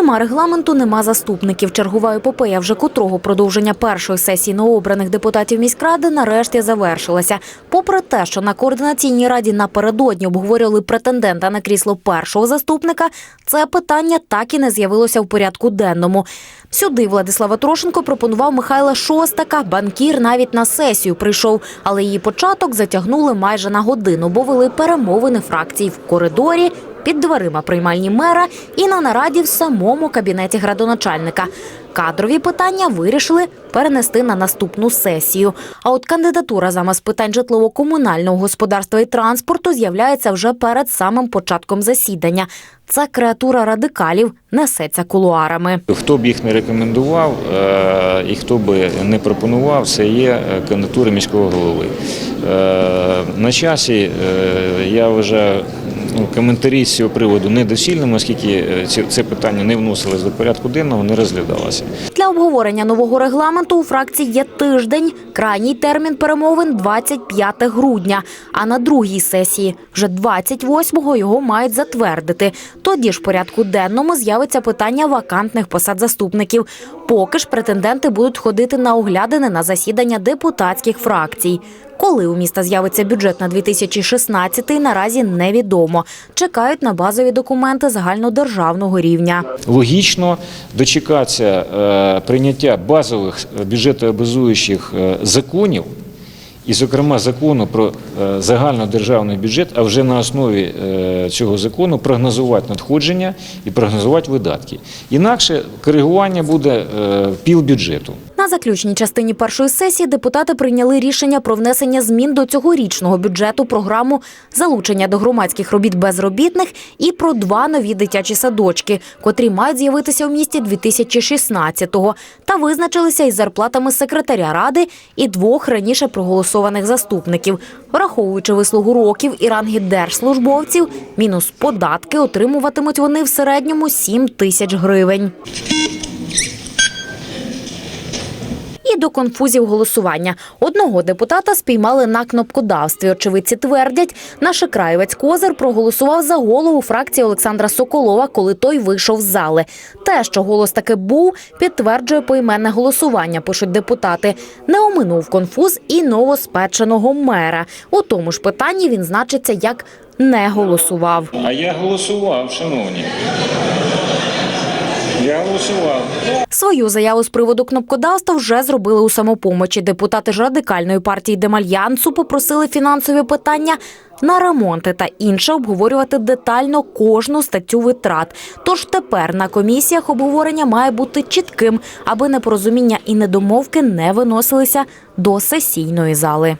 Нема регламенту, нема заступників. Чергова епопея вже котрого продовження першої сесії новообраних депутатів міськради нарешті завершилася. Попри те, що на координаційній раді напередодні обговорювали претендента на крісло першого заступника, це питання так і не з'явилося в порядку денному. Сюди Владислава Трошенко пропонував Михайла Шостака. Банкір навіть на сесію прийшов, але її початок затягнули майже на годину, бо вели перемовини фракцій в коридорі. Під дверима приймальні мера і на нараді в самому кабінеті градоначальника. Кадрові питання вирішили перенести на наступну сесію. А от кандидатура зама з питань житлово-комунального господарства і транспорту з'являється вже перед самим початком засідання. Це креатура радикалів несеться кулуарами. Хто б їх не рекомендував е, і хто би не пропонував, це є е, кандидатура міського голови. Е, На часі я вважаю ну, коментарі з цього приводу недосільними, оскільки е, це питання не вносилось до порядку денного, не розглядалося. Для обговорення нового регламенту у фракції є тиждень. Крайній термін перемовин 25 грудня. А на другій сесії, вже 28-го, його мають затвердити. Тоді ж порядку денному з'явиться питання вакантних посад заступників. Поки ж претенденти будуть ходити на оглядини на засідання депутатських фракцій. Коли у міста з'явиться бюджет на 2016 наразі невідомо. Чекають на базові документи загальнодержавного рівня. Логічно дочекатися е, прийняття базових бюджетообразуючих е, законів, і, зокрема, закону про е, загальнодержавний бюджет, а вже на основі е, цього закону прогнозувати надходження і прогнозувати видатки. Інакше коригування буде е, півбюджету. На заключній частині першої сесії депутати прийняли рішення про внесення змін до цьогорічного бюджету програму залучення до громадських робіт безробітних і про два нові дитячі садочки, котрі мають з'явитися у місті 2016-го, та визначилися із зарплатами секретаря ради і двох раніше проголосованих заступників. Враховуючи вислугу років і ранги держслужбовців, мінус податки отримуватимуть вони в середньому 7 тисяч гривень. І до конфузів голосування. Одного депутата спіймали на кнопкодавстві. Очевидці твердять, наш краєвець Козир проголосував за голову фракції Олександра Соколова, коли той вийшов з зали. Те, що голос таки був, підтверджує поіменне голосування, пишуть депутати. Не оминув конфуз і новоспеченого мера. У тому ж питанні він значиться як не голосував. А я голосував, шановні. Я. Свою заяву з приводу кнопкодавства вже зробили у самопомочі. Депутати ж радикальної партії Демальянсу попросили фінансові питання на ремонти та інше обговорювати детально кожну статтю витрат. Тож тепер на комісіях обговорення має бути чітким, аби непорозуміння і недомовки не виносилися до сесійної зали.